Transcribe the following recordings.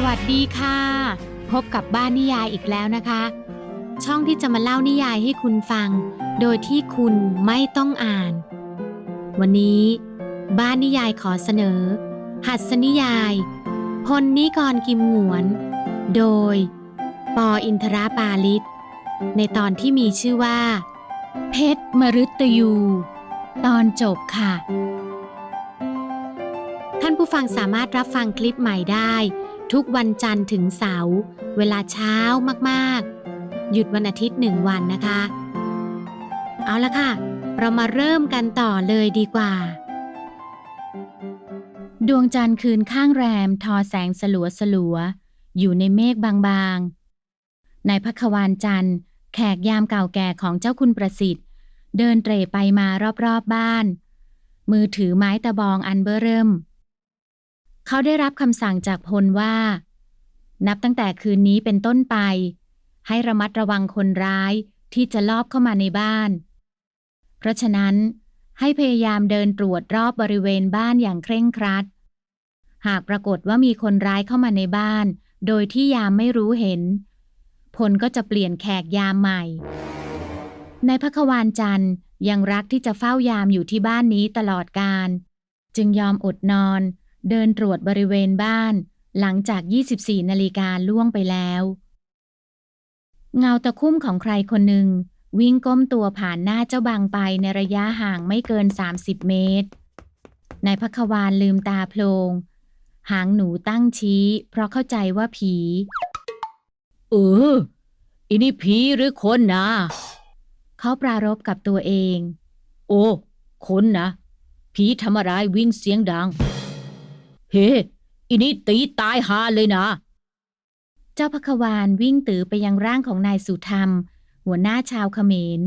สวัสดีค่ะ พบกับบ้านนิยายอีกแล้วนะคะ ช่องที่จะมาเล่านิยายให้คุณฟัง โดยที่คุณไม่ต้องอ่าน วันนี้ บ้านนิยายขอเสนอ หัสนิยาย พลนิกรกิมหงวน โดย ปออินทราปาลิศในตอนที่มีชื่อว่า เพชรมฤตยู ตอนจบค่ะ ท่านผู้ฟังสามารถรับฟังคลิปใหม่ได้ ทุกวันจันทร์ถึงเสาร์เวลาเช้ามากๆ หยุดวันอาทิตย์หนึ่งวันนะคะ เอาละค่ะ เรามาเริ่มกันต่อเลยดีกว่า ดวงจันทร์คืนข้างแรม ทอแสงสลัวสลัวๆอยู่ในเมฆบางๆนายพักวานจันทร์ แขกยามเก่าแก่ของเจ้าคุณประสิทธิ์ เดินเตร่ไปมารอบๆบบ้าน มือถือไม้ตะบองอันเบ้อเริ่ม เขาได้รับคำสั่งจากพลว่า นับตั้งแต่คืนนี้เป็นต้นไป ให้ระมัดระวังคนร้ายที่จะลอบเข้ามาในบ้าน เพราะฉะนั้น ให้พยายามเดินตรวจรอบบริเวณบ้านอย่างเคร่งครัด หากปรากฏว่ามีคนร้ายเข้ามาในบ้าน โดยที่ยามไม่รู้เห็น พลก็จะเปลี่ยนแขกยามใหม่ ในพักวานจันทร์ยังรักที่จะเฝ้ายามอยู่ที่บ้านนี้ตลอดการ จึงยอมอดนอน เดินตรวจบริเวณบ้าน หลังจาก 24 นาฬิกาล่วงไปแล้ว เงาตะคุ่มของใครคนหนึ่ง วิ่งก้มตัวผ่านหน้าเจ้าบางไปในระยะห่างไม่เกิน 30 เมตรนายพักวานลืมตาโพลง หางหนูตั้งชี้ เพราะเข้าใจว่าผี เอออินี่ผีหรือคนนะ เขาปรารบกับตัวเอง โอ้ คนนะ ผีทำอะไรวิ่งเสียงดัง เฮ้อินี่ตีตายหาเลยนะ เจ้าพักวานวิ่งตือไปยังร่างของนายสุธรรม หัวหน้าชาวเขมร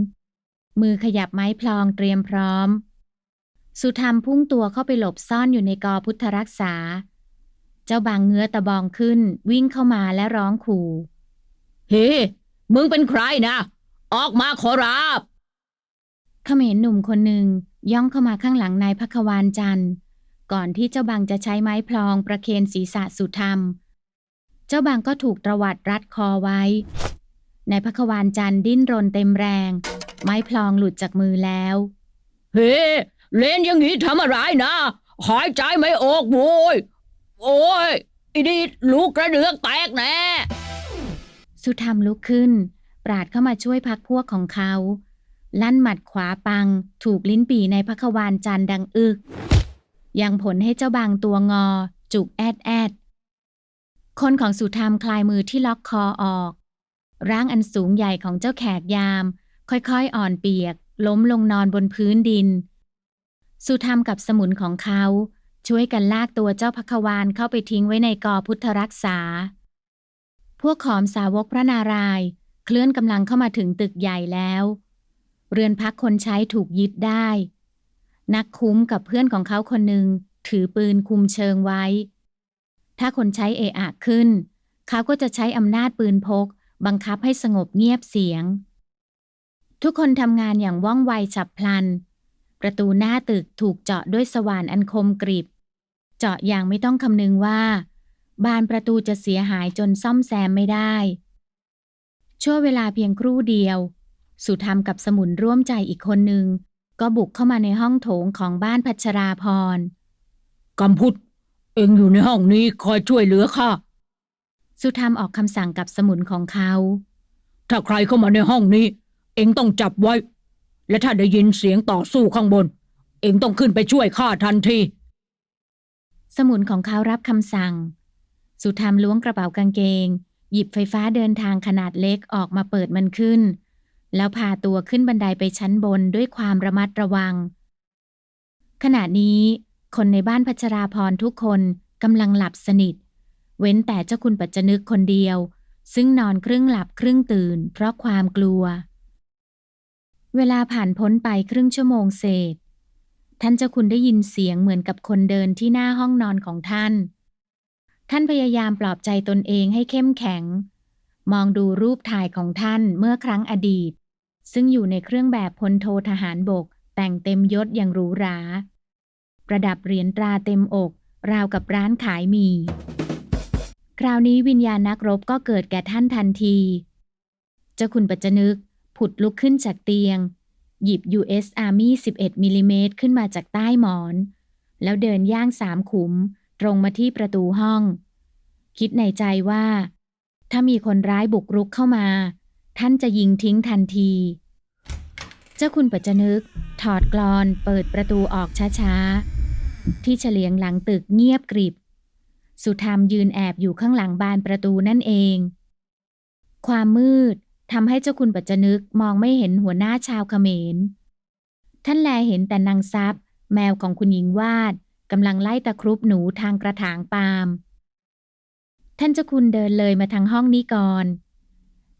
มือขยับไม้พลองเตรียมพร้อม สุธรรมพุ่งตัวเข้าไปหลบซ่อนอยู่ในกอพุทธรักษา เจ้าบางเงื้อตะบองขึ้น วิ่งเข้ามาและร้องขู่ เฮ้ มึงเป็นใครนะ ออกมาขอรับเขมรหนุ่มคนหนึ่งย่องเข้ามาข้างหลังนายพักวานจันทร์ ก่อนที่เจ้าบางจะใช้ไม้พลองประเคนศีรษะสุธรรม เจ้าบางก็ถูกตรวัดรัดคอไว้นายพักวานจันทร์ดิ้นรนเต็มแรง ไม้พลองหลุดจากมือแล้ว เฮ้ เล่นอย่างนี้ทำอะไรนะ หายใจไม่ออกโว้ย โอ้ยอินี่ลูกกระเดือกแตกแน่สุธรรมลุกขึ้น ปราดเข้ามาช่วยพักพวกของเขา ลั่นหมัดขวาปัง ถูกลิ้นปี่ในพักวานจันทร์ดังอึก ยังผลให้เจ้าบางตัวงอ จุกแอดแอด คนของสุธรรมคลายมือที่ล็อกคอออก ร่างอันสูงใหญ่ของเจ้าแขกยาม ค่อยๆอ่อนเปียก ล้มลงนอนบนพื้นดิน สุธรรมกับสมุนของเขา ช่วยกันลากตัวเจ้าพักวานเข้าไปทิ้งไว้ในกอพุทธรักษา พวกขอมสาวกพระนารายณ์เคลื่อนกำลังเข้ามาถึงตึกใหญ่แล้ว เรือนพักคนใช้ถูกยึดได้ นักคุ้มกับเพื่อนของเขาคนหนึ่งถือปืนคุมเชิงไว้ ถ้าคนใช้เอะอะขึ้น เขาก็จะใช้อำนาจปืนพก บังคับให้สงบเงียบเสียง ทุกคนทำงานอย่างว่องไวฉับพลัน ประตูหน้าตึกถูกเจาะด้วยสว่านอันคมกริบ เจาะอย่างไม่ต้องคำนึงว่า บานประตูจะเสียหายจนซ่อมแซมไม่ได้ ชั่วเวลาเพียงครู่เดียว สุธรรมกับสมุนร่วมใจอีกคนหนึ่ง ก็บุกเข้ามาในห้องโถงของบ้านพัชราพรกำพุทธเอ็งอยู่ในห้องนี้คอยช่วยเหลือข้าสุธรรมออกคำสั่งกับสมุนของเขา ถ้าใครเข้ามาในห้องนี้ เอ็งต้องจับไว้ และถ้าได้ยินเสียงต่อสู้ข้างบน เอ็งต้องขึ้นไปช่วยข้าทันที สมุนของเขารับคำสั่ง สุธรรมล้วงกระเป๋ากางเกง หยิบไฟฟ้าเดินทางขนาดเล็กออกมาเปิดมันขึ้น แล้วพาตัวขึ้นบันไดไปชั้นบนด้วยความระมัดระวัง ขณะนี้ คนในบ้านพัชราพรทุกคนกำลังหลับสนิท เว้นแต่เจ้าคุณปัจจนึกคนเดียว ซึ่งนอนครึ่งหลับครึ่งตื่น เพราะความกลัว เวลาผ่านพ้นไปครึ่งชั่วโมงเศษ ท่านเจ้าคุณได้ยินเสียงเหมือนกับคนเดินที่หน้าห้องนอนของท่าน ท่านพยายามปลอบใจตนเองให้เข้มแข็งมองดูรูปถ่ายของท่านเมื่อครั้งอดีต ซึ่งอยู่ในเครื่องแบบพลโททหารบก แต่งเต็มยศอย่างหรูหรา ประดับเหรียญตราเต็มอก ราวกับร้านขายมี คราวนี้วิญญาณนักรบก็เกิดแก่ท่านทันที เจ้าคุณปัจจนึก ผุดลุกขึ้นจากเตียง หยิบ US Army 11มิลลิเมตรขึ้นมาจากใต้หมอน แล้วเดินย่างสามขุม ตรงมาที่ประตูห้อง คิดในใจว่า ถ้ามีคนร้ายบุกรุกเข้ามา ท่านจะยิงทิ้งทันที เจ้าคุณปัจจนึก ถอดกลอนเปิดประตูออกช้าๆ ที่เฉลียงหลังตึกเงียบกริบ สุธรรมยืนแอบอยู่ข้างหลังบานประตูนั่นเอง ความมืดทำให้เจ้าคุณปัจจนึกมองไม่เห็นหัวหน้าชาวเขมร ท่านแลเห็นแต่นางซับแมวของคุณหญิงวาดกำลังไล่ตะครุบหนูทางกระถางปาล์มท่านเจ้าคุณเดินเลยมาทางห้องนี้ก่อน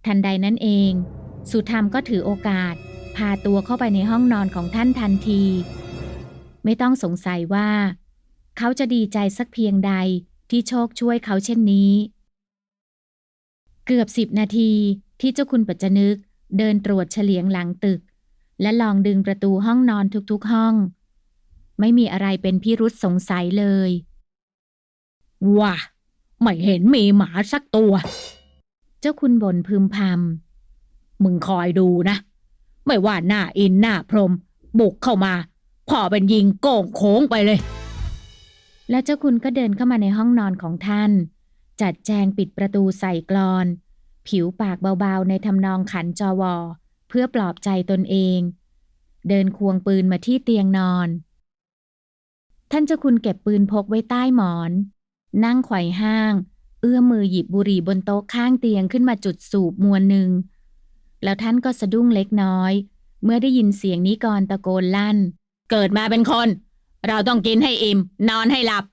ทันใดนั้นเอง สุธรรมก็ถือโอกาส พาตัวเข้าไปในห้องนอนของท่านทันที ไม่ต้องสงสัยว่า เขาจะดีใจสักเพียงใดที่โชคช่วยเขาเช่นนี้ เกือบสิบนาทีที่เจ้าคุณปัจจนึกเดินตรวจเฉลียงหลังตึก และลองดึงประตูห้องนอนทุกๆห้อง ไม่มีอะไรเป็นพิรุษสงสัยเลยว่าไม่เห็นมีหมาสักตัว เจ้าคุณบนพึมพำมึงคอยดูนะ ไม่ว่าหน้าอินหน้าพรม บุกเข้ามาพ่อเป็นยิงโก่งโค้งไปเลย แล้วเจ้าคุณก็เดินเข้ามาในห้องนอนของท่าน จัดแจงปิดประตูใส่กลอน ผิวปากเบาๆ ในทำนองขันจอวอ เพื่อปลอบใจตนเอง เดินควงปืนมาที่เตียงนอน ท่านเจ้าคุณเก็บปืนพกไว้ใต้หมอน นั่งไขว่ห้าง เอื้อมมือหยิบบุหรี่บนโต๊ะข้างเตียงขึ้นมาจุดสูบมวนหนึ่ง แล้วท่านก็สะดุ้งเล็กน้อย เมื่อได้ยินเสียงนิกรตะโกนลั่น เกิดมาเป็นคน เราต้องกินให้อิ่ม นอนให้หลับ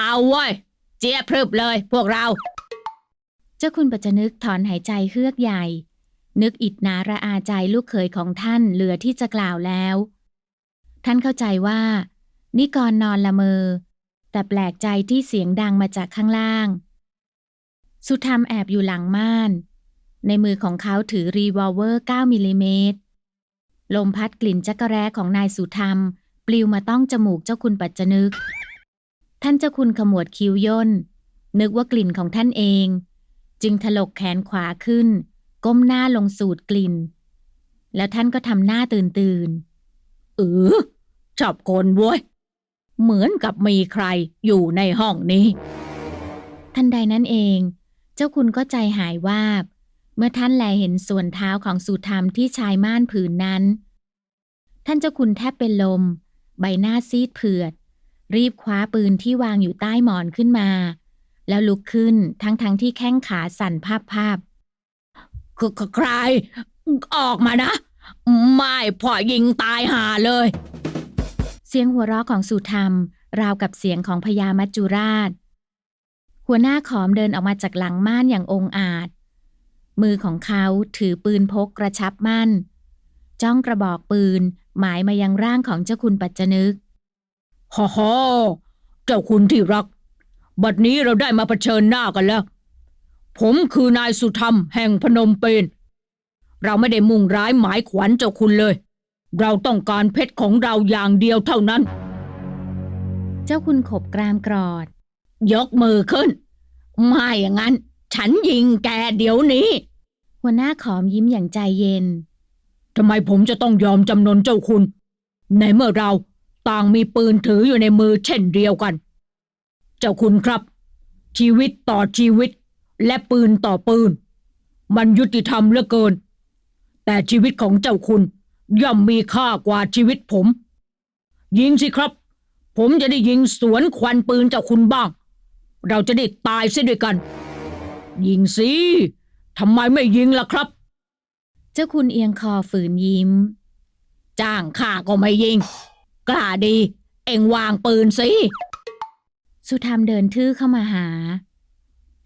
เอาเว้ย เจี๊ยบพรึบเลยพวกเรา เจ้าคุณปัจจนึกถอนหายใจเฮือกใหญ่ นึกอิดนาระอาใจลูกเขยของท่านเหลือที่จะกล่าวแล้ว ท่านเข้าใจว่า นิกรนอนละเมอ แต่แปลกใจที่เสียงดังมาจากข้างล่าง สุธรรมแอบอยู่หลังม่าน ในมือของเขาถือรีวอลเวอร์ 9 มิลลิเมตร ลมพัดกลิ่นจักระแร้ของนายสุธรรม ปลิวมาต้องจมูกเจ้าคุณปัจจนึก ท่านเจ้าคุณขมวดคิ้วย่น นึกว่ากลิ่นของท่านเอง จึงถลกแขนขวาขึ้น ก้มหน้าลงสูดกลิ่น แล้วท่านก็ทำหน้าตื่นตื่นเออชอบคนเว้ยเหมือนกับมีใครอยู่ในห้องนี้ๆทันใดนั้นเอง เจ้าคุณก็ใจหายวาบ เมื่อท่านแลเห็นส่วนเท้าของสุธรรมที่ชายม่านผืนนั้น ท่านเจ้าคุณแทบเป็นลม ใบหน้าซีดเผือด รีบคว้าปืนที่วางอยู่ใต้หมอนขึ้นมา แล้วลุกขึ้นทั้งๆทที่แข้งขาสั่นภาพภาพคือใคร ออกมานะ ไม่พอยิงตายหาเลย เสียงหัวเราะของสุธรรม ราวกับเสียงของพญามัจจุราช หัวหน้าขอมเดินออกมาจากหลังม่านอย่างองอาจ มือของเขาถือปืนพกกระชับมั่น จ้องกระบอกปืนหมายมายังร่างของเจ้าคุณปัจจนึกฮ่าฮ่าเจ้าคุณที่รัก บัดนี้เราได้มาเผชิญหน้ากันแล้ว ผมคือนายสุธรรมแห่งพนมเปญเราไม่ได้มุ่งร้ายหมายขวัญเจ้าคุณเลย เราต้องการเพชรของเราอย่างเดียวเท่านั้น เจ้าคุณขบกรามกรอด ยกมือขึ้น ไม่อย่างนั้น ฉันยิงแกเดี๋ยวนี้ หัวหน้าขอมยิ้มอย่างใจเย็น ทำไมผมจะต้องยอมจำนนเจ้าคุณ ในเมื่อเราต่างมีปืนถืออยู่ในมือเช่นเดียวกัน เจ้าคุณครับ ชีวิตต่อชีวิตและปืนต่อปืน มันยุติธรรมเหลือเกิน แต่ชีวิตของเจ้าคุณย่อมมีค่ากว่าชีวิตผม ยิงสิครับ ผมจะได้ยิงสวนควันปืนเจ้าคุณบ้าง เราจะได้ตายเสียด้วยกัน ยิงสิทำไมไม่ยิงล่ะครับ เจ้าคุณเอียงคอฝืนยิ้ม จ้างข้าก็ไม่ยิง กล้าดี เอ็งวางปืนสิ สุธรรมเดินทื่อเข้ามาหา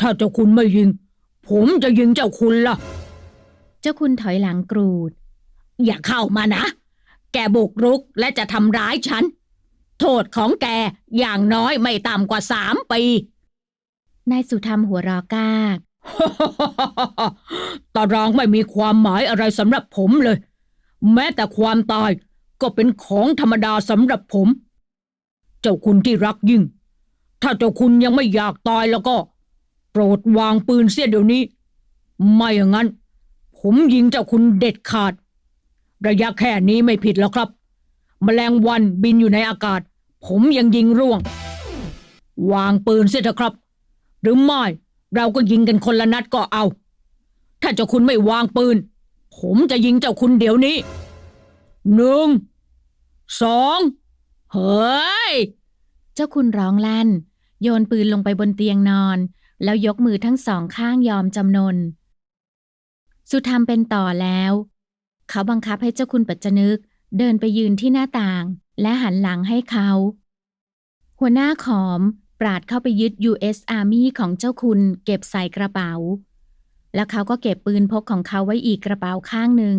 ถ้าเจ้าคุณไม่ยิง ผมจะยิงเจ้าคุณล่ะ เจ้าคุณถอยหลังกรูด อย่าเข้ามานะ แกบุกรุกและจะทำร้ายฉัน โทษของแกอย่างน้อยไม่ต่ำกว่าสามปี นายสุธรรมหัวเรอกากตารางไม่มีความหมายอะไรสำหรับผมเลย แม้แต่ความตายก็เป็นของธรรมดาสำหรับผม เจ้าคุณที่รักยิ่ง ถ้าเจ้าคุณยังไม่อยากตายแล้วก็ โปรดวางปืนเสียเดี๋ยวนี้ ไม่อย่างนั้น ผมยิงเจ้าคุณเด็ดขาด ระยะแค่นี้ไม่ผิดแล้วครับ แมลงวันบินอยู่ในอากาศ ผมยังยิงร่วง วางปืนเสียเถอะครับ หรือไม่ เราก็ยิงกันคนละนัดก็เอา ถ้าเจ้าคุณไม่วางปืน ผมจะยิงเจ้าคุณเดี๋ยวนี้หนึ่งสองเฮ้ย เจ้าคุณร้องลั่น โยนปืนลงไปบนเตียงนอน แล้วยกมือทั้งสองข้างยอมจำนน สุธรรมเป็นต่อแล้ว เขาบังคับให้เจ้าคุณปัจจนึก เดินไปยืนที่หน้าต่าง และหันหลังให้เขา หัวหน้าขอม ปราดเข้าไปยึด U.S. Army ของเจ้าคุณเก็บใส่กระเป๋า แล้วเขาก็เก็บปืนพกของเขาไว้อีกกระเป๋าข้างหนึ่ง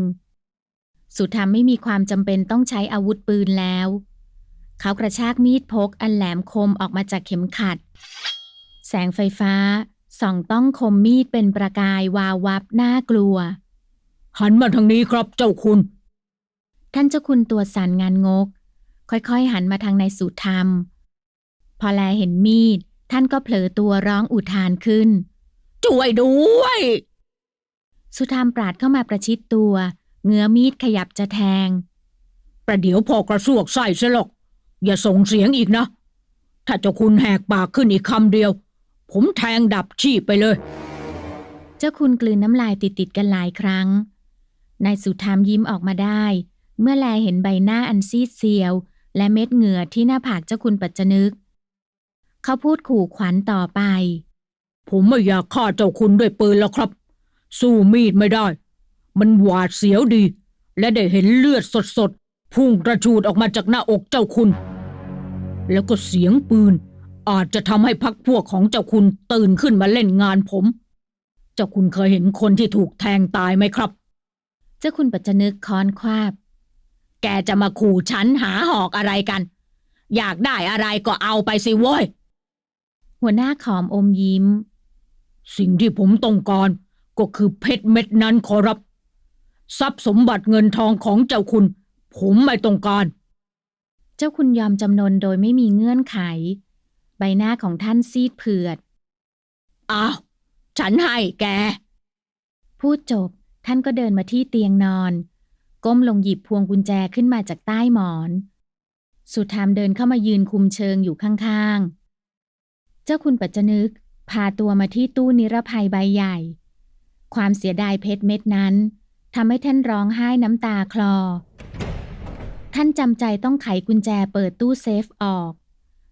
สุธรรมไม่มีความจำเป็นต้องใช้อาวุธปืนแล้ว เขากระชากมีดพกอันแหลมคมออกมาจากเข็มขัด แสงไฟฟ้า ส่องต้องคมมีดเป็นประกายวาววับน่ากลัว หันมาทางนี้ครับเจ้าคุณ ท่านเจ้าคุณตัวสั่นงานงก ค่อยๆ หันมาทางนายสุธรรม พอแลเห็นมีด ท่านก็เผลอตัวร้องอุทานขึ้น ช่วยด้วย สุธรรมปราดเข้ามาประชิดตัว เงื้อมีดขยับจะแทง ประเดี๋ยวพอกระซวกใส่ซะหรอก อย่าส่งเสียงอีกนะ ถ้าเจ้าคุณแหกปากขึ้นอีกคำเดียว ผมแทงดับชีพไปเลย เจ้าคุณกลืนน้ำลายติดๆกันหลายครั้ง นายสุธรรมยิ้มออกมาได้ เมื่อแลเห็นใบหน้าอันซีดเซียว และเม็ดเหงื่อที่หน้าผากเจ้าคุณปัจจนึก เขาพูดขู่ขวัญต่อไป ผมไม่อยากฆ่าเจ้าคุณด้วยปืนแล้วครับ สู้มีดไม่ได้ มันหวาดเสียวดี และได้เห็นเลือดสดๆพุ่งกระชูดออกมาจากหน้าอกเจ้าคุณ แล้วก็เสียงปืน อาจจะทำให้พักพวกของเจ้าคุณตื่นขึ้นมาเล่นงานผม เจ้าคุณเคยเห็นคนที่ถูกแทงตายไหมครับ เจ้าคุณปัจจนึกค้อนควาบ แกจะมาขู่ฉันหาหอกอะไรกัน อยากได้อะไรก็เอาไปสิโว้ย หัวหน้าขอมอมยิ้ม สิ่งที่ผมต้องการก็คือเพชรเม็ดนั้นขอรับ ทรัพย์สมบัติเงินทองของเจ้าคุณ ผมไม่ต้องการ เจ้าคุณยอมจำนนโดยไม่มีเงื่อนไข ใบหน้าของท่านซีดเผือดอ้าวฉันให้แก พูดจบ ท่านก็เดินมาที่เตียงนอน ก้มลงหยิบพวงกุญแจขึ้นมาจากใต้หมอน สุธรรมเดินเข้ามายืนคุมเชิงอยู่ข้างๆเจ้าคุณปัจจนึก พาตัวมาที่ตู้นิรภัยใบใหญ่ ความเสียดายเพชรเม็ดนั้นทำให้ท่านร้องไห้น้ำตาคลอ ท่านจำใจต้องไขกุญแจเปิดตู้เซฟออก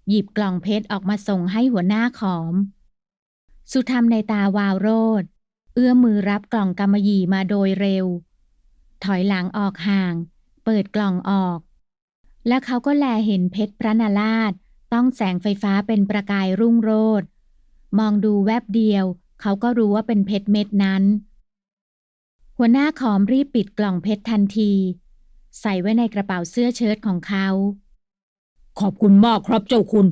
หยิบกล่องเพชรออกมาส่งให้หัวหน้าขอม สุธรรมในตาวาวโรดเอื้อมมือรับกล่องกำมะหยี่มาโดยเร็ว ถอยหลังออกห่าง เปิดกล่องออก แล้วเขาก็แลเห็นเพชรพระนาราช ต้องแสงไฟฟ้าเป็นประกายรุ่งโรจน์มองดูแวบเดียว เขาก็รู้ว่าเป็นเพชรเม็ดนั้น หัวหน้าขอมรีบปิดกล่องเพชรทันที ใส่ไว้ในกระเป๋าเสื้อเชิ้ตของเขา ขอบคุณมากครับเจ้าคุณ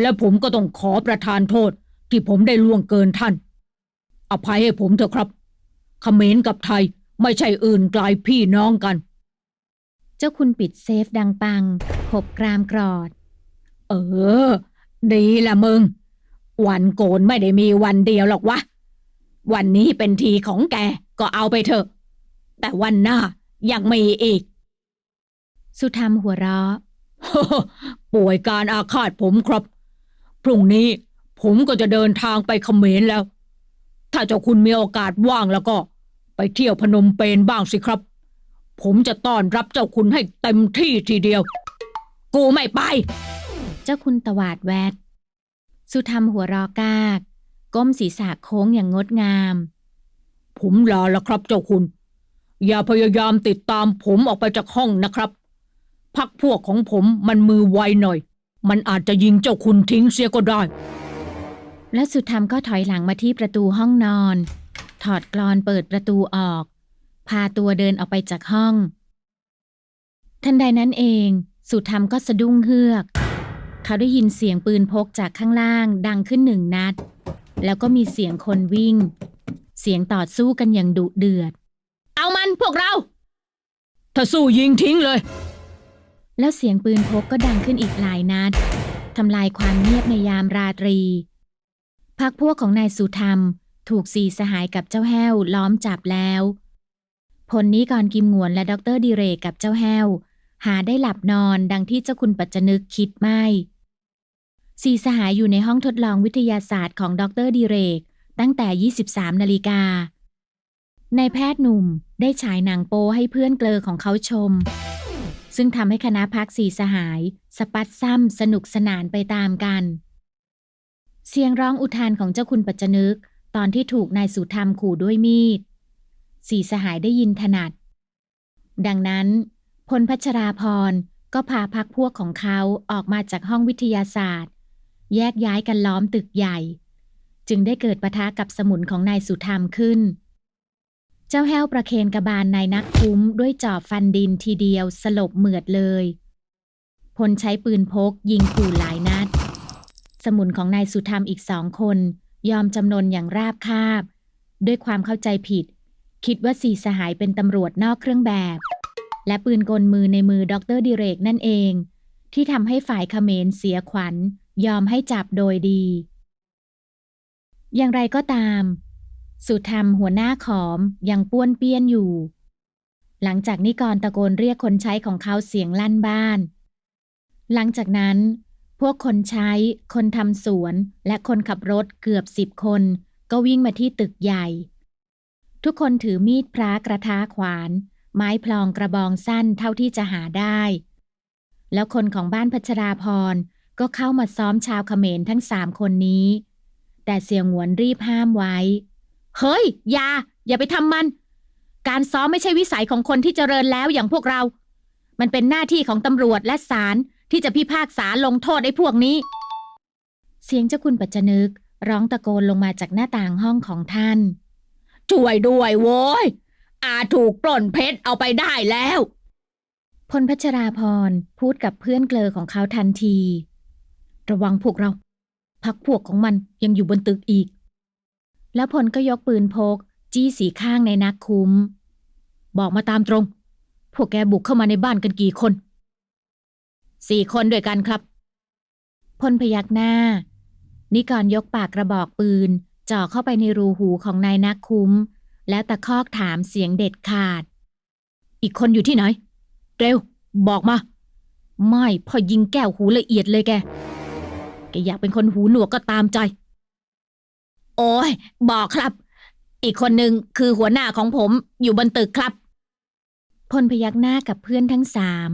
และผมก็ต้องขอประทานโทษที่ผมได้ล่วงเกินท่าน อภัยให้ผมเถอะครับเขมรกับไทยไม่ใช่อื่นไกลพี่น้องกัน เจ้าคุณปิดเซฟดังปังขบกรามกรอด เออ ดีละมึง วันโกนไม่ได้มีวันเดียวหรอกวะ วันนี้เป็นทีของแกก็เอาไปเถอะ แต่วันหน้ายังมีอีก สุธรรมหัวเราะป่วยการอาฆาตผมครับ พรุ่งนี้ผมก็จะเดินทางไปเขมรแล้ว ถ้าเจ้าคุณมีโอกาสว่างแล้วก็ ไปเที่ยวพนมเปญบ้างสิครับ ผมจะต้อนรับเจ้าคุณให้เต็มที่ทีเดียว กูไม่ไป เจ้าคุณตวาดแวด สุธรรมหัวรอกาก ก้มศีรษะโค้งอย่างงดงาม ผมลาแล้วครับเจ้าคุณ อย่าพยายามติดตามผมออกไปจากห้องนะครับ พักพวกของผมมันมือไวหน่อย มันอาจจะยิงเจ้าคุณทิ้งเสียก็ได้ และสุธรรมก็ถอยหลังมาที่ประตูห้องนอน ถอดกลอนเปิดประตูออก พาตัวเดินออกไปจากห้อง ทันใดนั้นเอง สุธรรมก็สะดุ้งเฮือก เขาได้ยินเสียงปืนพกจากข้างล่างดังขึ้นหนึ่งนัด แล้วก็มีเสียงคนวิ่ง เสียงต่อสู้กันอย่างดุเดือด เอามันพวกเรา ถ้าสู้ยิงทิ้งเลย แล้วเสียงปืนพกก็ดังขึ้นอีกหลายนัดทำลายความเงียบในยามราตรีพพักพวกของนายสุธรรม ถูกสีสหายกับเจ้าแห้วล้อมจับแล้วพลนี้ก่อนกิมหงวนและดรดิเรกกับเจ้าแห้วหาได้หลับนอนดังที่เจ้าคุณปัจจนึกคิดไม่ สีสหายอยู่ในห้องทดลองวิทยาศาสตร์ของดรดิเรก ตั้งแต่ 23 นาฬิกานายแพทย์หนุ่มได้ฉายหนังโปให้เพื่อนเกลอของเขาชม ซึ่งทำให้คณะพักสีสหาย สปัดซ้ำสนุกสนานไปตามกัน เสียงร้องอุทานของเจ้าคุณปัจจนึก ตอนที่ถูกนายสุธรรมขู่ด้วยมีดสีสหายได้ยินถนัด ดังนั้น พลพัชราพรก็พาพักพวกของเขาออกมาจากห้องวิทยาศาสตร์ แยกย้ายกันล้อมตึกใหญ่ จึงได้เกิดปะทะกับสมุนของนายสุธรรมขึ้น เจ้าแห้วประเคนกระบาลนายนักคุ้มด้วยจอบฟันดินทีเดียวสลบเหมือดเลยพลใช้ปืนพกยิงขู่หลายนัด สมุนของนายสุธรรมอีกสองคน ยอมจำนนอย่างราบคาบ ด้วยความเข้าใจผิด คิดว่าสี่สหายเป็นตำรวจนอกเครื่องแบบ และปืนกลมือในมือดรดิเรกนั่นเอง ที่ทำให้ฝ่ายเขมรเสียขวัญ ยอมให้จับโดยดี อย่างไรก็ตาม สุธรรมหัวหน้าขอมยังป้วนเปี้ยนอยู่ หลังจากนิกรตะโกนเรียกคนใช้ของเขาเสียงลั่นบ้าน หลังจากนั้น พวกคนใช้ คนทำสวน และคนขับรถเกือบสิบคน ก็วิ่งมาที่ตึกใหญ่ ทุกคนถือมีดพระกระทาขวาน ไม้พลองกระบองสั้นเท่าที่จะหาได้แล้วคนของบ้านพัชราพร ก็เข้ามาซ้อมชาวเขมรทั้งสามคนนี้ แต่เสียงหวนรีบห้ามไว้ เฮ้ย อย่า อย่าไปทำมัน การซ้อมไม่ใช่วิสัยของคนที่เจริญแล้วอย่างพวกเรา มันเป็นหน้าที่ของตำรวจและศาลที่จะพิพากษาลงโทษไอ้พวกนี้ เสียงเจ้าคุณปัจจนึกร้องตะโกนลงมาจากหน้าต่างห้องของท่าน ช่วยด้วยโว้ย อาถูกปล้นเพชรเอาไปได้แล้ว พลพัชราพรพูดกับเพื่อนเกลอของเขาทันที ระวังพวกเรา พักพวกของมันยังอยู่บนตึกอีก แล้วพลก็ยกปืนพก จี้สีข้างในนักคุ้ม บอกมาตามตรง พวกแกบุกเข้ามาในบ้านกันกี่คน สี่คนด้วยกันครับ พลพยักหน้า นิกรยกปากกระบอกปืนจ่อเข้าไปในรูหูของนายนักคุ้ม แล้วตะคอกถามเสียงเด็ดขาด อีกคนอยู่ที่ไหน เร็ว บอกมา ไม่ พอยิงแก้วหูละเอียดเลยแก แกอยากเป็นคนหูหนวกก็ตามใจ โอ้ยบอกครับ อีกคนหนึ่งคือหัวหน้าของผมอยู่บนตึกครับ พลพยักหน้ากับเพื่อนทั้งสาม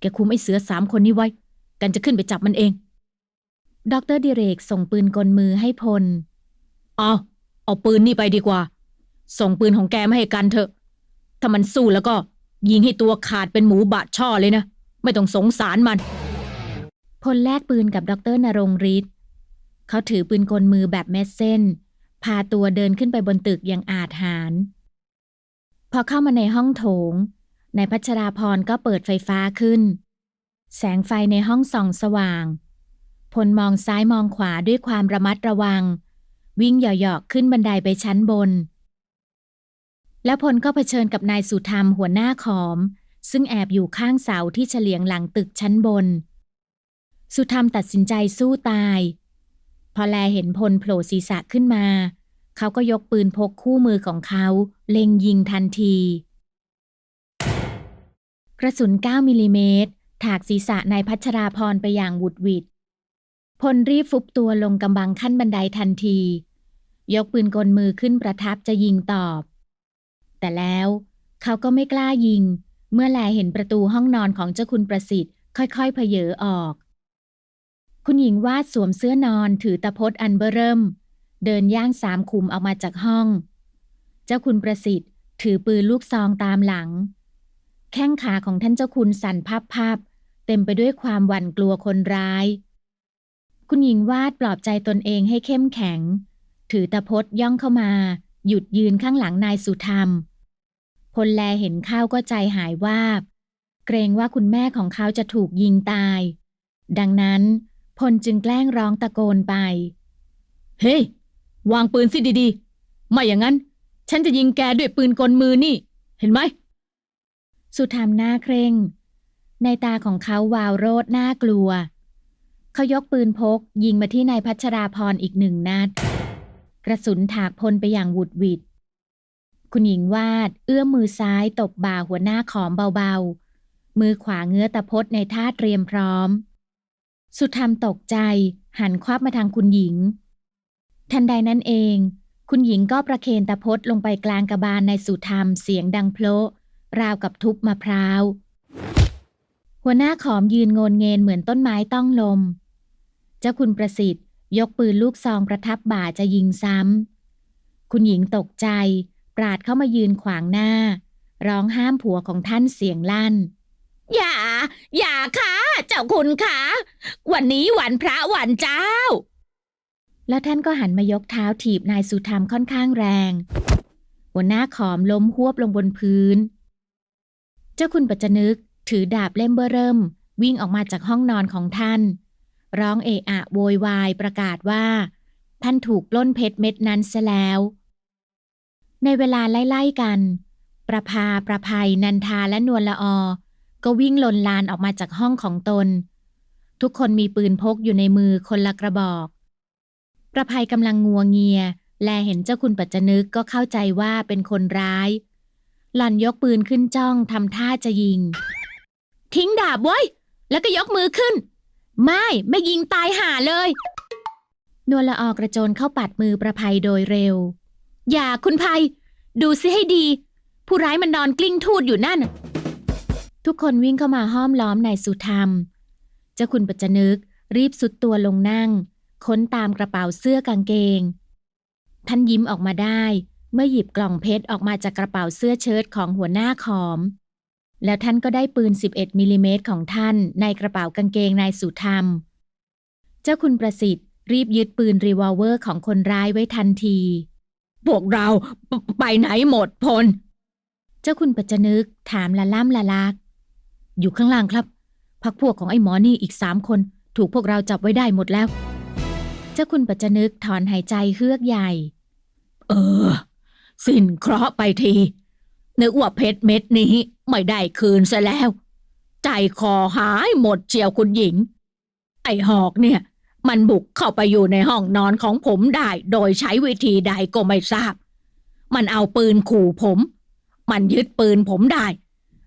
แกคุมไอ้เสือสามคนนี้ไว้ กันจะขึ้นไปจับมันเอง ดรดิเรกส่งปืนกลมือให้พล เอาเอาปืนนี่ไปดีกว่า ส่งปืนของแกมาให้กันเถอะ ถ้ามันสู้แล้วก็ยิงให้ตัวขาดเป็นหมูบาดช่อเลยนะ ไม่ต้องสงสารมัน พลแลกปืนกับดรนรงฤทธิ์เขาถือปืนกลมือแบบเม็ดเส้น พาตัวเดินขึ้นไปบนตึกอย่างอาจหาร พอเข้ามาในห้องโถง นายพัชราพรก็เปิดไฟฟ้าขึ้น แสงไฟในห้องส่องสว่าง พลมองซ้ายมองขวาด้วยความระมัดระวัง วิ่งเหยาะๆขึ้นบันไดไปชั้นบน แล้วพลก็เผชิญกับนายสุธรรมหัวหน้าขอม ซึ่งแอบอยู่ข้างเสาที่เฉลียงหลังตึกชั้นบน สุธรรมตัดสินใจสู้ตาย พอแลเห็นพลโผล่ศีรษะขึ้นมา เขาก็ยกปืนพกคู่มือของเขา เล็งยิงทันที กระสุน 9มิลลิเมตรถากศีรษะนายพัชราพรไปอย่างหวุดหวิดพลรีบฟุบตัวลงกำบังขั้นบันไดทันที ยกปืนกลมือขึ้นประทับจะยิงตอบ แต่แล้วเขาก็ไม่กล้ายิง เมื่อแลเห็นประตูห้องนอนของเจ้าคุณประสิทธิ์ ค่อยๆเพเยอออก คุณหญิงวาดสวมเสื้อนอนถือตะพดอันเบอเริ่ม เดินย่างสามขุมออกมาจากห้อง เจ้าคุณประสิทธิ์ ถือปืนลูกซองตามหลัง แข้งขาของท่านเจ้าคุณสั่นพับๆเต็มไปด้วยความหวั่นกลัวคนร้าย คุณหญิงวาดปลอบใจตนเองให้เข้มแข็ง ถือตะพดย่องเข้ามา หยุดยืนข้างหลังนายสุธรรม พลแลเห็นข้าวก็ใจหายวาบ เกรงว่าคุณแม่ของเขาจะถูกยิงตาย ดังนั้น พลจึงแกล้งร้องตะโกนไป เฮ้ย วางปืนสิดีๆ ไม่อย่างนั้น ฉันจะยิงแกด้วยปืนกลมือนี่ เห็นไหม สุธรรมหน้าเคร่ง ในตาของเขาวาวโรดน่ากลัว เขายกปืนพก ยิงมาที่นายพัชราพรอีกหนึ่งนัด กระสุนถากพลไปอย่างหวุดหวิด คุณหญิงวาดเอื้อมมือซ้ายตบบ่าหัวหน้าขอมเบาๆ มือขวาเงื้อตะพดในท่าเตรียมพร้อม สุธรรมตกใจหันควับมาทางคุณหญิง ทันใดนั้นเอง คุณหญิงก็ประเคนตะพดลงไปกลางกระบาลในสุธรรมเสียงดังโพละราวกับทุบมะพร้าว หัวหน้าขอมยืนโงนเงนเหมือนต้นไม้ต้องลม เจ้าคุณประสิทธิ์ ยกปืนลูกซองประทับบ่าจะยิงซ้ำ คุณหญิงตกใจ ปราดเข้ามายืนขวางหน้า ร้องห้ามผัวของท่านเสียงลั่น อย่า อย่าค่ะ เจ้าคุณคะวันนี้วันพระวันเจ้า แล้วท่านก็หันมายกเท้าถีบนายสุธรรมค่อนข้างแรง หัวหน้าขอมล้มหวบลงบนพื้น เจ้าคุณปัจจนึกถือดาบเล่มเบอเริ่ม วิ่งออกมาจากห้องนอนของท่าน ร้องเอะอะโวยวายประกาศว่า ท่านถูกปล้นเพชรเม็ดนั้นซะแล้ว ในเวลาไล่ๆกัน ประภาประภัยนันทาและนวลละออ ก็วิ่งลนลานออกมาจากห้องของตน ทุกคนมีปืนพกอยู่ในมือคนละกระบอก ประภัยกำลังงัวเงีย แลเห็นเจ้าคุณปัจจนึกก็เข้าใจว่าเป็นคนร้าย หล่อนยกปืนขึ้นจ้องทำท่าจะยิง ทิ้งดาบไว้แล้วก็ยกมือขึ้น ไม่ไม่ยิงตายห่าเลย นวลละออกระโจนเข้าปัดมือประภัยโดยเร็ว อย่าคุณภัย ดูซิให้ดี ผู้ร้ายมันนอนกลิ้งทูดอยู่นั่น ทุกคนวิ่งเข้ามาห้อมล้อมนายสุธรรม เจ้าคุณปัจจนึกรีบสุดตัวลงนั่ง ค้นตามกระเป๋าเสื้อกางเกง ท่านยิ้มออกมาได้ เมื่อหยิบกล่องเพชรออกมาจากกระเป๋าเสื้อเชิ้ตของหัวหน้าขอม แล้วท่านก็ได้ปืน 11มิลลิเมตรของท่านในกระเป๋ากางเกงนายสุธรรม เจ้าคุณประสิทธิ์ รีบยึดปืนรีวอลเวอร์ของคนร้ายไว้ทันที พวกเราไปไปไหนหมดพล เจ้าคุณปัจจนึกถามละล่ำละลัก อยู่ข้างล่างครับ พักพวกของไอ้หมอนี่อีกสามคน ถูกพวกเราจับไว้ได้หมดแล้ว เจ้าคุณปัจจนึกถอนหายใจเฮือกใหญ่ เออ สิ้นเคราะห์ไปที นึกว่าเพชรเม็ดนี้ไม่ได้คืนซะแล้ว ใจคอหายหมดเชียวคุณหญิง ไอ้หอกเนี่ย มันบุกเข้าไปอยู่ในห้องนอนของผมได้ โดยใช้วิธีใดก็ไม่ทราบ มันเอาปืนขู่ผม มันยึดปืนผมได้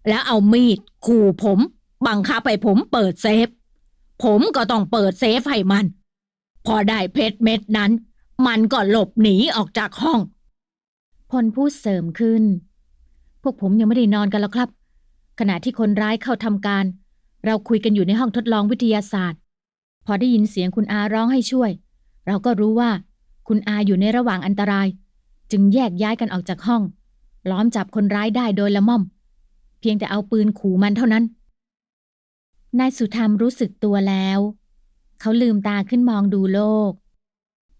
แล้วเอามีดขู่ผม บังคับให้ผมเปิดเซฟ ผมก็ต้องเปิดเซฟให้มัน พอได้เพชรเม็ดนั้น มันก็หลบหนีออกจากห้อง พลพูดเสริมขึ้น พวกผมยังไม่ได้นอนกันแล้วครับ ขณะที่คนร้ายเข้าทำการ เราคุยกันอยู่ในห้องทดลองวิทยาศาสตร์ พอได้ยินเสียงคุณอาร้องให้ช่วย เราก็รู้ว่าคุณอาอยู่ในระหว่างอันตราย จึงแยกย้ายกันออกจากห้อง ล้อมจับคนร้ายได้โดยละม่อม เพียงแต่เอาปืนขู่มันเท่านั้น นายสุธรรมรู้สึกตัวแล้ว เขาลืมตาขึ้นมองดูโลก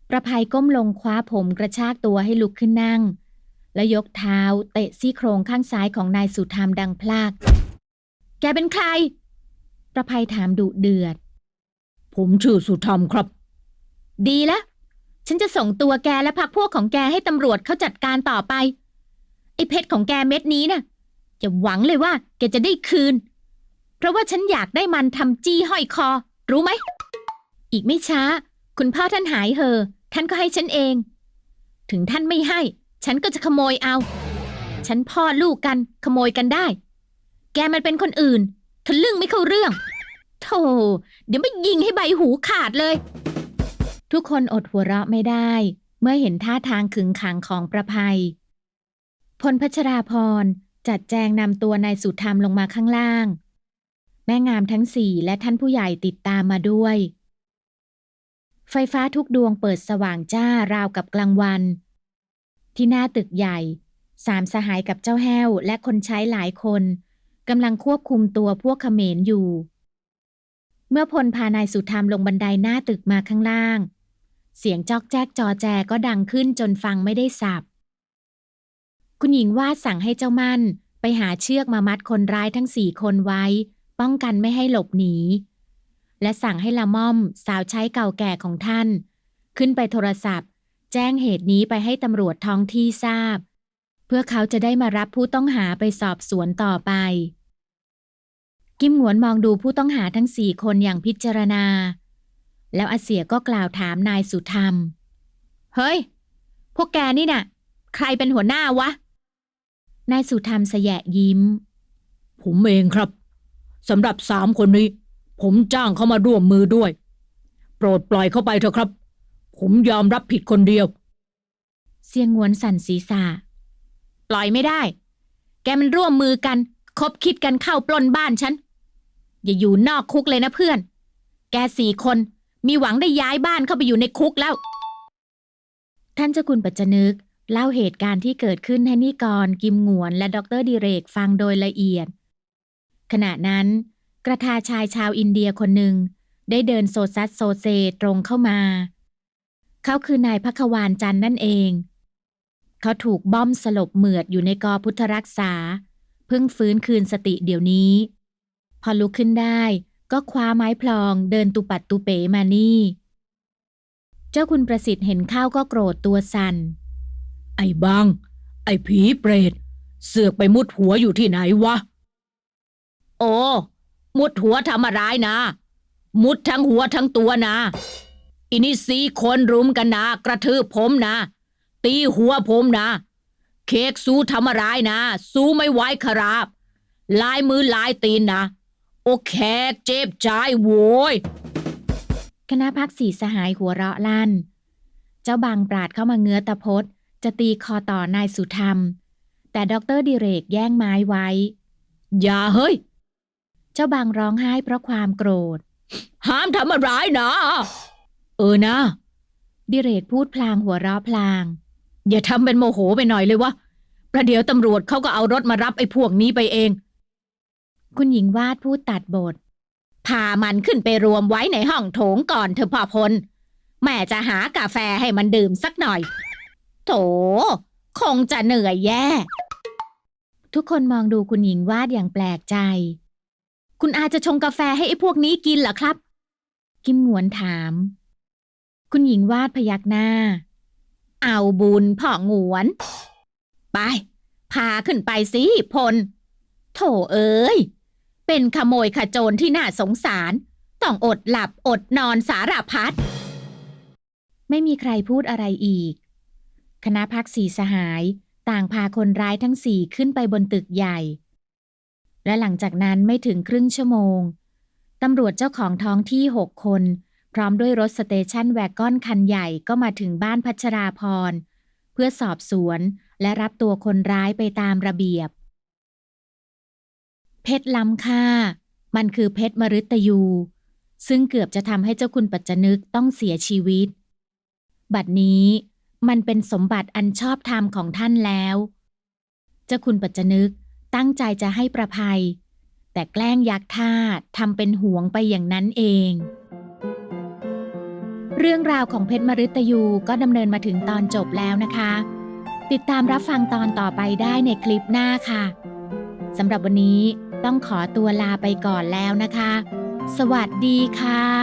ประภัยก้มลงคว้าผมกระชากตัวให้ลุกขึ้นนั่ง แล้วยกเท้าเตะซี่โครงข้างซ้ายของนายสุธรรมดังพลาก แกเป็นใคร ประภัยถามดุเดือด ผมชื่อสุธรรมครับ ดีแล้วฉันจะส่งตัวแกและพักพวกของแกให้ตำรวจเขาจัดการต่อไป ไอ้เพชรของแกเม็ดนี้น่ะ จะหวังเลยว่าแกจะได้คืน เพราะว่าฉันอยากได้มันทำจี้ห้อยคอ รู้ไหม อีกไม่ช้า คุณพ่อท่านหายเหอะท่านก็ให้ฉันเอง ถึงท่านไม่ให้ ฉันก็จะขโมยเอา ฉันพ่อลูกกันขโมยกันได้ แกมันเป็นคนอื่นทะลึ่งไม่เข้าเรื่องโธ่เดี๋ยวไม่ยิงให้ใบหูขาดเลย ทุกคนอดหัวเราะไม่ได้ เมื่อเห็นท่าทางขึงขังของประภัย พลพัชราพร จัดแจงนำตัวนายสุธรรมลงมาข้างล่าง แม่งามทั้งสี่และท่านผู้ใหญ่ติดตามมาด้วย ไฟฟ้าทุกดวงเปิดสว่างจ้าราวกับกลางวัน ที่หน้าตึกใหญ่ สามสหายกับเจ้าแห้วและคนใช้หลายคนกำลังควบคุมตัวพวกเขมรอยู่ เมื่อพลพานายสุธรรมลงบันไดหน้าตึกมาข้างล่าง เสียงจอกแจ๊กจอแจก็ดังขึ้นจนฟังไม่ได้สับ คุณหญิงวาดสั่งให้เจ้ามั่น ไปหาเชือกมามัดคนร้ายทั้งสี่คนไว้ ป้องกันไม่ให้หลบหนี และสั่งให้ละม่อมสาวใช้เก่าแก่ของท่าน ขึ้นไปโทรศัพท์ แจ้งเหตุนี้ไปให้ตำรวจท้องที่ทราบ เพื่อเขาจะได้มารับผู้ต้องหาไปสอบสวนต่อไป กิมหงวนมองดูผู้ต้องหาทั้งสี่คนอย่างพิจารณา แล้วอาเสียก็กล่าวถามนายสุธรรม เฮ้ย พวกแกนี่น่ะ ใครเป็นหัวหน้าวะ นายสุธรรมแสยะยิ้ม ผมเองครับสำหรับสามคนนี้ ผมจ้างเขามาร่วมมือด้วย โปรดปล่อยเขาไปเถอะครับ ผมยอมรับผิดคนเดียว เสียงงวนสั่นศีรษะปล่อยไม่ได้ แกมันร่วมมือกัน คบคิดกันเข้าปล้นบ้านฉัน อย่าอยู่นอกคุกเลยนะเพื่อน แกสี่คนมีหวังได้ย้ายบ้านเข้าไปอยู่ในคุกแล้ว ท่านเจ้าคุณปัจจนึก เล่าเหตุการณ์ที่เกิดขึ้นให้นิกร กิมหงวน และดรดิเรกฟังโดยละเอียด ขณะนั้น กระทาชายชาวอินเดียคนหนึ่ง ได้เดินโซซัสโซเซตรงเข้ามา เขาคือนายพักวานจันนั่นเอง เขาถูกบ้อมสลบเหมือดอยู่ในกอพุทธรักษา เพิ่งฟื้นคืนสติเดี๋ยวนี้ พอลุกขึ้นได้ก็คว้าไม้พลองเดินตุปัดตุเป๋มานี่ เจ้าคุณประสิทธิ์เห็นข้าวก็โกรธตัวสัน่น ไอ้บังไอ้ผีเปรต เสือกไปมุดหัวอยู่ที่ไหนวะ โอ้ มุดหัวทำอะไรนะ มุดทั้งหัวทั้งตัวนะ อินี่สี่คนรุมกันนะ กระทืบผมนะ ตีหัวผมนะ เค้กสู้ทำอะไรนะสู้ไม่ไหวครับลายมือลายตีนนะ โอแขกเจ็บใจโว้ยคณะพักสีสหายหัวเราะลั่น เจ้าบางปราดเข้ามาเงื้อตะพด จะตีคอต่อนายสุธรรม แต่ดรดิเรกแย่งไม้ไว้ อย่าเฮ้ย เจ้าบางร้องไห้เพราะความโกรธ ห้ามทำอะไรนะ เออนะ ดิเรกพูดพลางหัวเราะพลาง อย่าทำเป็นโมโหไปหน่อยเลยวะประเดี๋ยวตำรวจเขาก็เอารถมารับไอ้พวกนี้ไปเอง คุณหญิงวาดพูดตัดบท พามันขึ้นไปรวมไว้ในห้องโถงก่อนเถอะพ่อพล แม่จะหากาแฟให้มันดื่มสักหน่อย โถ คงจะเหนื่อยแย่ ทุกคนมองดูคุณหญิงวาดอย่างแปลกใจ คุณอาจะชงกาแฟให้ไอ้พวกนี้กินเหรอครับ กิมหงวนถาม คุณหญิงวาดพยักหน้า เอาบุญพ่อหงวน ไป พาขึ้นไปสิพล โถเอ้ย เป็นขโมยขโจรที่น่าสงสาร ต้องอดหลับอดนอนสารพัดไม่มีใครพูดอะไรอีก คณะพักสีสหาย ต่างพาคนร้ายทั้งสี่ขึ้นไปบนตึกใหญ่ และหลังจากนั้นไม่ถึงครึ่งชั่วโมง ตำรวจเจ้าของท้องที่หกคน พร้อมด้วยรถสเตชันแวกก้อนคันใหญ่ก็มาถึงบ้านพัชราพร เพื่อสอบสวนและรับตัวคนร้ายไปตามระเบียบ เพชรล้ำค่า มันคือเพชรมฤตยู ซึ่งเกือบจะทำให้เจ้าคุณปัจจนึกต้องเสียชีวิต บัดนี้ มันเป็นสมบัติอันชอบธรรมของท่านแล้ว เจ้าคุณปัจจนึกตั้งใจจะให้ประภัย แต่แกล้งยักท่าทำเป็นห่วงไปอย่างนั้นเอง เรื่องราวของเพชรมฤตยูก็ดำเนินมาถึงตอนจบแล้วนะคะ ติดตามรับฟังตอนต่อไปได้ในคลิปหน้าค่ะสำหรับวันนี้ต้องขอตัวลาไปก่อนแล้วนะคะ สวัสดีค่ะ